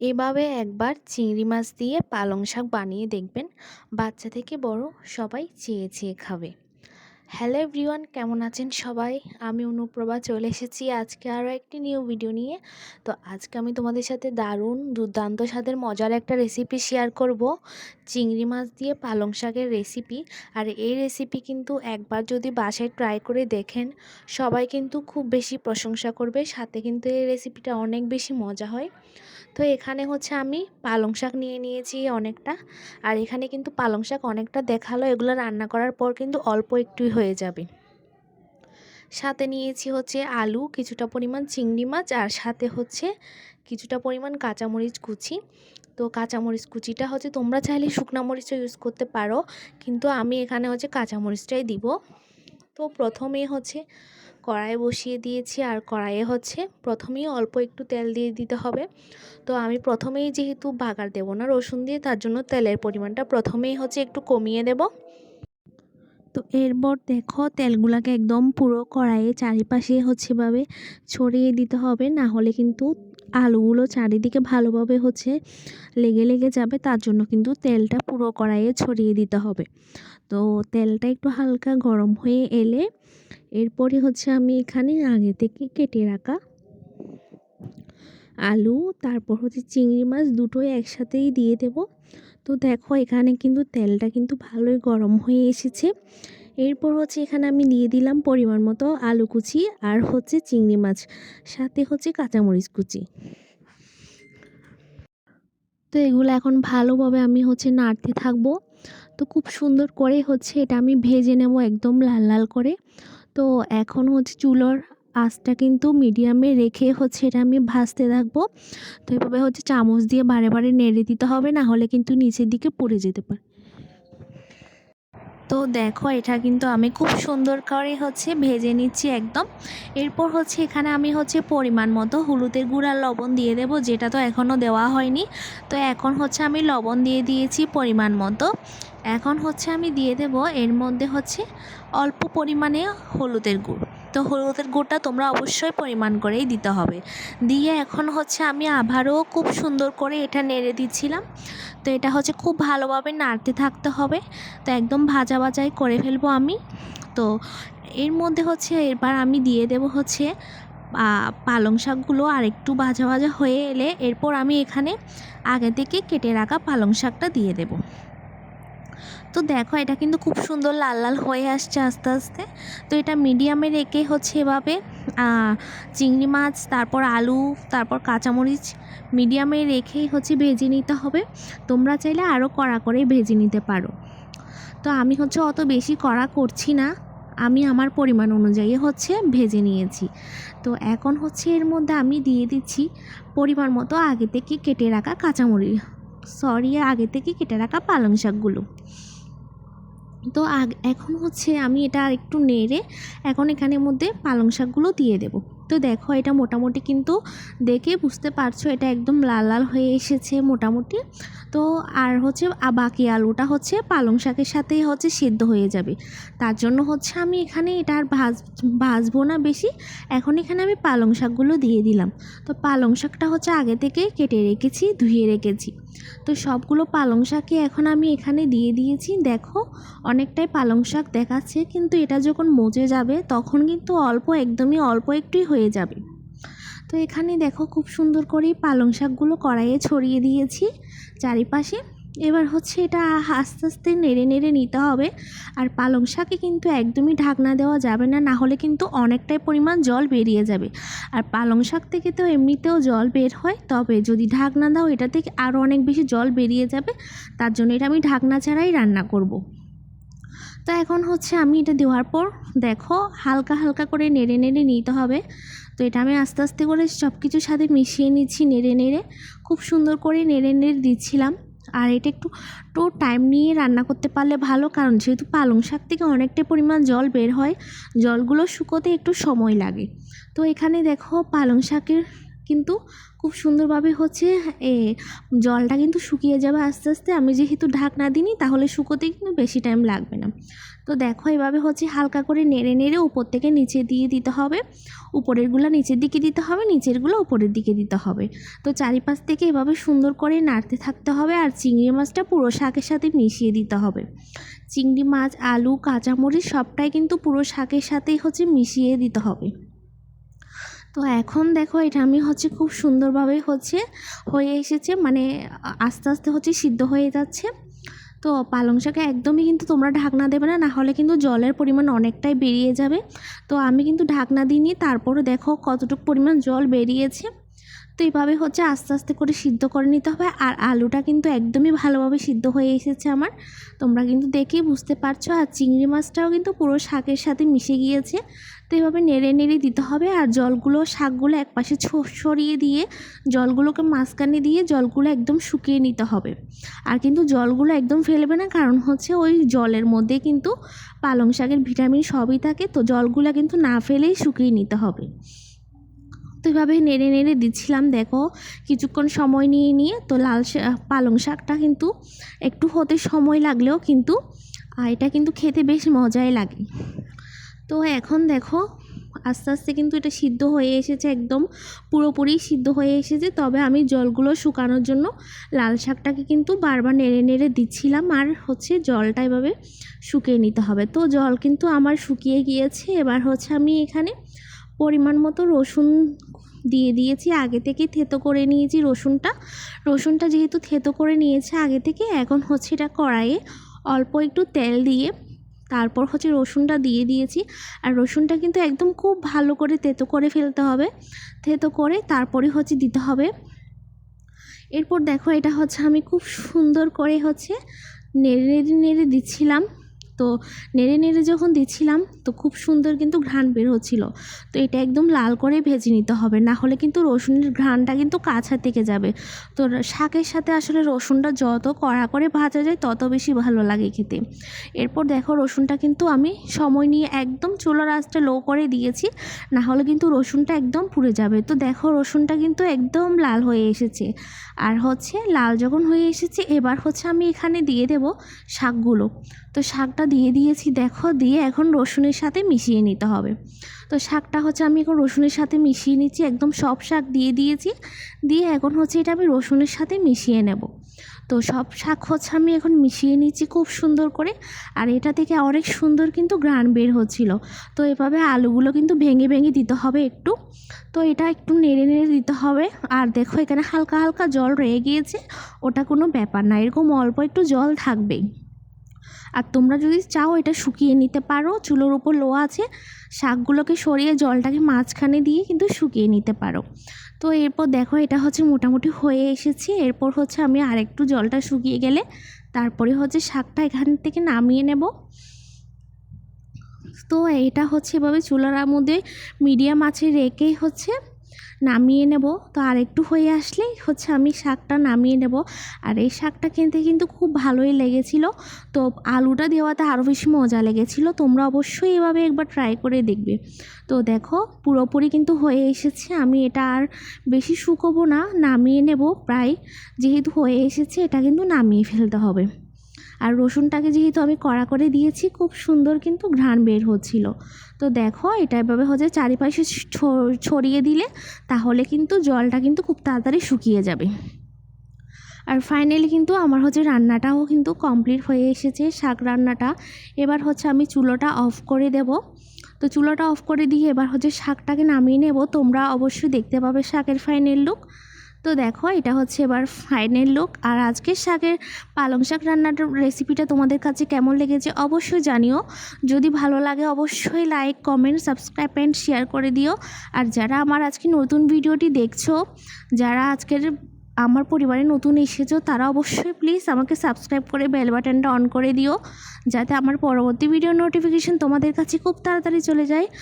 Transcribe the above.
এভাবে একবার চিংড়ি মাছ দিয়ে পালং শাক বানিয়ে দেখবেন, বাচ্চা থেকে বড় সবাই চেয়ে চেয়ে খাবে। হ্যালো এভরিওয়ান কেমন আছেন সবাই? আমি অনুপ্রভা, চলে এসেছি আজকে আরও একটি নিউ ভিডিও নিয়ে। তো আজকে আমি তোমাদের সাথে দারুণ দুর্দান্ত স্বাদের মজার একটা রেসিপি শেয়ার করব, চিংড়ি মাছ দিয়ে পালং শাকের রেসিপি আর এই রেসিপি কিন্তু একবার যদি বাসায় ট্রাই করে দেখেন, সবাই কিন্তু খুব বেশি প্রশংসা করবে, সাথে কিন্তু এই রেসিপিটা অনেক বেশি মজা হয়। তো এখানে হচ্ছে আমি পালং শাক নিয়ে নিয়েছি অনেকটা। আর এখানে কিন্তু পালং শাক অনেকটা দেখাল, এগুলো রান্না করার পর কিন্তু অল্প একটুই হয়ে যাবে। সাথে নিয়েছি হচ্ছে আলু, কিছুটা পরিমাণ চিংড়ি মাছ আর সাথে হচ্ছে কিছুটা পরিমাণ কাঁচামরিচ কুচি। তো কাঁচামরিচ কুচিটা হচ্ছে তোমরা চাইলে শুকনা মরিচও ইউজ করতে পারো, কিন্তু আমি এখানে হচ্ছে কাঁচামরিচটাই দিব। তো প্রথমে হচ্ছে কড়াই বসিয়ে দিয়েছি আর কড়াইয়ে হচ্ছে প্রথমেই অল্প একটু তেল দিয়ে দিতে হবে। তো আমি প্রথমেই যেহেতু বাগার দেব না রসুন দিয়ে, তার জন্য তেলের পরিমাণটা প্রথমেই হচ্ছে একটু কমিয়ে দেব। তো এরপর দেখো তেলগুলাকে একদম পুরো কড়াইয়ে চারিপাশে হচ্ছে ভাবে ছড়িয়ে দিতে হবে, না হলে কিন্তু আলুগুলো চারিদিকে ভালোভাবে হচ্ছে লেগে লেগে যাবে, তার জন্য কিন্তু তেলটা পুরো কড়াইয়ে ছড়িয়ে দিতে হবে। তো তেলটা একটু হালকা গরম হয়ে এলে এরপরে হচ্ছে আমি এখানে আগে থেকে কেটে রাখা আলু, তারপর হচ্ছে চিংড়ি মাছ দুটোই একসাথেই দিয়ে দেব। তো দেখো এখানে কিন্তু তেলটা কিন্তু ভালোই গরম হয়ে এসেছে। এরপর হচ্ছে এখানে আমি দিয়ে দিলাম পরিমাণ মতো আলু কুচি আর হচ্ছে চিংড়ি মাছ, সাথে হচ্ছে কাঁচামরিচ কুচি। তো এগুলো এখন ভালোভাবে আমি হচ্ছে নাড়তে থাকব। তো খুব সুন্দর করে হচ্ছে এটা আমি ভেজে নেব একদম লাল লাল করে। তো এখন হচ্ছে চুলোর আঁচটা কিন্তু মিডিয়ামে রেখে হচ্ছে এটা আমি ভাজতে থাকব। তো এভাবে হচ্ছে চামচ দিয়ে বারে বারে নেড়ে দিতে হবে, না হলে কিন্তু নিচের দিকে পড়ে যেতে পারে। তো দেখো, এটা কিন্তু আমি খুব সুন্দর করে হচ্ছে ভেজে নিচ্ছি একদম। এরপর হচ্ছে এখানে আমি হচ্ছে পরিমাণ মতো হলুদের গুঁড়ার লবণ দিয়ে দেব, যেটা তো এখনও দেওয়া হয়নি। তো এখন হচ্ছে আমি লবণ দিয়ে দিয়েছি পরিমাণ মতো। এখন হচ্ছে আমি দিয়ে দেব এর মধ্যে হচ্ছে অল্প পরিমাণে হলুদের গুড়। তো হলুদের গুড়টা তোমরা অবশ্যই পরিমাণ করেই দিতে হবে। দিয়ে এখন হচ্ছে আমি আবারও খুব সুন্দর করে এটা নেড়ে দিচ্ছিলাম। তো এটা হচ্ছে খুব ভালোভাবে নাড়তে থাকতে হবে। তো একদম ভাজা ভাজাই করে ফেলব আমি। তো এর মধ্যে হচ্ছে এবার আমি দিয়ে দেব হচ্ছে পালং শাকগুলো আর একটু ভাজা ভাজা হয়ে এলে এরপর আমি এখানে আগে থেকে কেটে রাখা পালং শাকটা দিয়ে দেবো। তো দেখো এটা কিন্তু খুব সুন্দর লাল লাল হয়ে আসছে আস্তে আস্তে। তো এটা মিডিয়ামে রেখে হচ্ছে এভাবে চিংড়ি মাছ, তারপর আলু, তারপর কাঁচামরিচ মিডিয়ামে রেখেই হচ্ছে ভেজে নিতে হবে। তোমরা চাইলে আরও কড়া করে ভেজে নিতে পারো। তো আমি হচ্ছে অত বেশি কড়া করছি না, আমি আমার পরিমাণ অনুযায়ী হচ্ছে ভেজে নিয়েছি। তো এখন হচ্ছে এর মধ্যে আমি দিয়ে দিচ্ছি পরিমাণ মতো আগে থেকে কেটে রাখা কাঁচামরিচ, সরি, আগে থেকে কেটে রাখা পালং শাকগুলো। তো এখন হচ্ছে আমি এটা একটু নেড়ে এখন এখানের মধ্যে পালং শাকগুলো দিয়ে দেবো। তো দেখো এটা মোটামুটি কিন্তু দেখে বুঝতে পারছ, এটা একদম লাল লাল হয়ে এসেছে মোটামুটি। তো আর হচ্ছে বাকি আলুটা হচ্ছে পালং শাকের সাথেই হচ্ছে সেদ্ধ হয়ে যাবে। তার জন্য হচ্ছে আমি এখানে এটা আর ভাজ, ভাজবো না বেশি। এখন এখানে আমি পালং শাকগুলো দিয়ে দিলাম। তো পালং শাকটা হচ্ছে আগে থেকে কেটে রেখেছি, ধুয়ে রেখেছি। তো সবগুলো পালং শাকই এখন আমি এখানে দিয়ে দিয়েছি। দেখো অনেকটাই পালং শাক দেখাচ্ছে, কিন্তু এটা যখন মজে যাবে, তখন কিন্তু অল্প, একদমই অল্প একটুই হয়ে হয়ে যাবে। তো এখানে দেখো খুব সুন্দর করেই পালং শাকগুলো কড়াইয়ে ছড়িয়ে দিয়েছি চারিপাশে। এবার হচ্ছে এটা আস্তে আস্তে নেড়ে নেড়ে নিতে হবে। আর পালং শাকে কিন্তু একদমই ঢাকনা দেওয়া যাবে না না হলে কিন্তু অনেকটাই পরিমাণ জল বেরিয়ে যাবে। আর পালং শাক থেকে তো এমনিতেও জল বের হয়, তবে যদি ঢাকনা দাও এটা থেকে আরও অনেক বেশি জল বেরিয়ে যাবে, তার জন্য এটা আমি ঢাকনা ছাড়াই রান্না করব। তো এখন হচ্ছে আমি এটা দেওয়ার পর দেখো হালকা হালকা করে নেড়ে নেড়ে নিতে হবে। তো এটা আমি আস্তে আস্তে করে সব কিছুর সাথে মিশিয়ে নিচ্ছি নেড়ে নেড়ে। খুব সুন্দর করে নেড়ে নেড়ে দিচ্ছিলাম। আর এটা একটু একটু টাইম নিয়ে রান্না করতে পারলে ভালো, কারণ যেহেতু পালং শাক থেকে অনেকটা পরিমাণ জল বের হয়, জলগুলো শুকোতে একটু সময় লাগে। তো এখানে দেখো পালং শাকের কিন্তু খুব সুন্দরভাবে হচ্ছে এ জলটা কিন্তু শুকিয়ে যাবে আস্তে আস্তে। আমি যেহেতু ঢাকনা দিইনি, তাহলে শুকোতে কিন্তু বেশি টাইম লাগবে না। তো দেখো এভাবে হচ্ছে হালকা করে নেড়ে নেড়ে উপর থেকে নিচে দিয়ে দিতে হবে। উপরেরগুলো নিচের দিকে দিতে হবে, নিচেরগুলো উপরের দিকে দিতে হবে। তো চারিপাশ থেকে এভাবে সুন্দর করে নাড়তে থাকতে হবে আর চিংড়ি মাছটা পুরো শাকের সাথে মিশিয়ে দিতে হবে। চিংড়ি মাছ, আলু, কাঁচামরিচ সবটাই কিন্তু পুরো শাকের সাথেই হচ্ছে মিশিয়ে দিতে হবে। তো এখন দেখো এটা আমি হচ্ছে খুব সুন্দরভাবে হচ্ছে হয়ে এসেছে মানে আস্তে আস্তে হচ্ছে সিদ্ধ হয়ে যাচ্ছে। তো পালং শাকে একদমই কিন্তু তোমরা ঢাকনা দেবে না হলে কিন্তু জলের পরিমাণ অনেকটাই বেরিয়ে যাবে। তো আমি কিন্তু ঢাকনা দিইনি, তারপরে দেখো কতটুকু পরিমাণ জল বেরিয়েছে। তো এইভাবে হচ্ছে আস্তে আস্তে করে সিদ্ধ করে নিতে হবে। আর আলুটা কিন্তু একদমই ভালোভাবে সিদ্ধ হয়ে এসেছে আমার। তোমরা কিন্তু দেখেই বুঝতে পারছ। আর চিংড়ি মাছটাও কিন্তু পুরো শাকের সাথে মিশে গিয়েছে। তো এভাবে নেড়ে নেড়ে দিতে হবে। আর জলগুলো, শাকগুলো একপাশে সরিয়ে দিয়ে জলগুলোকে মাঝখানে দিয়ে জলগুলো একদম শুকিয়ে নিতে হবে। আর কিন্তু জলগুলো একদম ফেলবে না। কারণ হচ্ছে ওই জলের মধ্যে কিন্তু পালং শাকের ভিটামিন সবই থাকে। তো জলগুলো কিন্তু না ফেলেই শুকিয়ে নিতে হবে। তো এভাবে নেড়ে নেড়ে দিচ্ছিলাম, দেখো। কিছুক্ষণ সময় নিয়ে নিয়ে তো লাল পালং শাকটা কিন্তু একটু হতে সময় লাগলেও কিন্তু এটা কিন্তু খেতে বেশ মজাই লাগে। তো এখন দেখো, আস্তে আস্তে কিন্তু এটা সিদ্ধ হয়ে এসেছে একদম, পুরোপুরি সিদ্ধ হয়ে এসেছে। তবে আমি জলগুলো শুকানোর জন্য লাল শাকটাকে কিন্তু বারবার নেড়ে নেড়ে দিচ্ছিলাম আর হচ্ছে জলটা এভাবে শুকিয়ে নিতে হবে। তো জল কিন্তু আমার শুকিয়ে গিয়েছে। এবার হচ্ছে আমি এখানে পরিমাণ মতো রসুন দিয়ে দিয়েছি। আগে থেকে থেতো করে নিয়েছি রসুনটা। রসুনটা যেহেতু থেতো করে নিয়েছে আগে থেকে, এখন হচ্ছে এটা কড়াইয়ে অল্প একটু তেল দিয়ে তারপর হচ্ছে রসুনটা দিয়ে দিয়েছি। আর রসুনটা কিন্তু একদম খুব ভালো করে তেতো করে ফেলতে হবে। থেতো করে তারপরে হচ্ছে দিতে হবে। এরপর দেখো এটা হচ্ছে আমি খুব সুন্দর করে হচ্ছে নেড়ে নেড়ে নেড়ে দিচ্ছিলাম। তো নেড়ে নেড়ে যখন দিচ্ছিলাম, তো খুব সুন্দর কিন্তু ঘ্রাণ বের হচ্ছিল। তো এটা একদম লাল করে ভেজে নিতে হবে, না হলে কিন্তু রসুনের ঘ্রাণটা কিন্তু কাছা থেকে যাবে। তো শাকের সাথে আসলে রসুনটা যত কড়া করে ভাজা যায়, তত বেশি ভালো লাগে খেতে। এরপর দেখো রসুনটা কিন্তু আমি সময় নিয়ে একদম চুলার আঁচটা লো করে দিয়েছি, না হলে কিন্তু রসুনটা একদম পুড়ে যাবে। তো দেখো রসুনটা কিন্তু একদম লাল হয়ে এসেছে। আর হচ্ছে লাল যখন হয়ে এসেছে, এবার হচ্ছে আমি এখানে দিয়ে দেব শাকগুলো। তো শাকটা দিয়ে দিয়েছি, দেখো, দিয়ে এখন রসুনের সাথে মিশিয়ে নিতে হবে। তো শাকটা হচ্ছে আমি এখন রসুনের সাথে মিশিয়ে নিচ্ছি, একদম সব শাক দিয়ে দিয়েছি, দিয়ে এখন হচ্ছে এটা আমি রসুনের সাথে মিশিয়ে নেব। তো সব শাক হচ্ছে আমি এখন মিশিয়ে নিচ্ছি খুব সুন্দর করে, আর এটা থেকে অনেক সুন্দর কিন্তু গ্রান বের হচ্ছিল। তো এভাবে আলুগুলো কিন্তু ভেঙে ভেঙে দিতে হবে একটু। তো এটা একটু নেড়ে নেড়ে দিতে হবে, আর দেখো এখানে হালকা হালকা জল রয়ে গিয়েছে, ওটা কোনো ব্যাপার না, এরকম অল্প একটু জল থাকবেই। আর তোমরা যদি চাও এটা শুকিয়ে নিতে পারো, চুলোর উপর লোয়া আছে, শাকগুলোকে সরিয়ে জলটাকে মাঝখানে দিয়ে কিন্তু শুকিয়ে নিতে পারো। তো এরপর দেখো এটা হচ্ছে মোটামুটি হয়ে এসেছে। এরপর হচ্ছে আমি আরেকটু জলটা শুকিয়ে গেলে তারপরে হচ্ছে শাকটা এখান থেকে নামিয়ে নেব। তো এটা হচ্ছে এভাবে চুলার মধ্যে মিডিয়াম আছে রেখেই হচ্ছে নামিয়ে নেব। তো আর একটু হয়ে আসলেই হচ্ছে আমি শাকটা নামিয়ে নেব। আর এই শাকটা কিনতে কিন্তু খুব ভালোই লেগেছিল। তো আলুটা দেওয়াতে আরও বেশি মজা লেগেছিল। তোমরা অবশ্যই এভাবে একবার ট্রাই করে দেখবে। তো দেখো, পুরোপুরি কিন্তু হয়ে এসেছে। আমি এটা আর বেশি শুকোবো না, নামিয়ে নেব। প্রায় যেহেতু হয়ে এসেছে, এটা কিন্তু নামিয়ে ফেলতে হবে। আর রসুনটাকে যেহেতু আমি কড়া করে দিয়েছি, খুব সুন্দর কিন্তু ঘ্রাণ বের হচ্ছিল। তো দেখো, এটা এভাবে হচ্ছে চারিপাশে ছড়িয়ে দিলে তাহলে কিন্তু জলটা কিন্তু খুব তাড়াতাড়ি শুকিয়ে যাবে। আর ফাইনালি কিন্তু আমার হচ্ছে রান্নাটাও কিন্তু কমপ্লিট হয়ে এসেছে, শাক রান্নাটা। এবার হচ্ছে আমি চুলোটা অফ করে দেব। তো চুলোটা অফ করে দিয়ে এবার হচ্ছে শাকটাকে নামিয়ে নেব। তোমরা অবশ্যই দেখতে পাবে শাকের ফাইনাল লুক তো দেখো, এটা হচ্ছে এবার ফাইনাল লুক আর আজকের শাকের পালং শাক রান্নাটার রেসিপিটা তোমাদের কাছে কেমন লেগেছে অবশ্যই জানিও। যদি ভালো লাগে অবশ্যই like comment subscribe and share করে দিও। আর যারা আমার আজকে নতুন ভিডিওটি দেখছ, যারা আজকের আমার পরিবারে নতুন এসেছ, তারা অবশ্যই প্লিজ আমাকে সাবস্ক্রাইব করে বেল বাটনটা অন করে দিও। যাতে আমার পরবর্তী ভিডিও নোটিফিকেশন তোমাদের কাছে খুব তাড়াতাড়ি চলে যায়।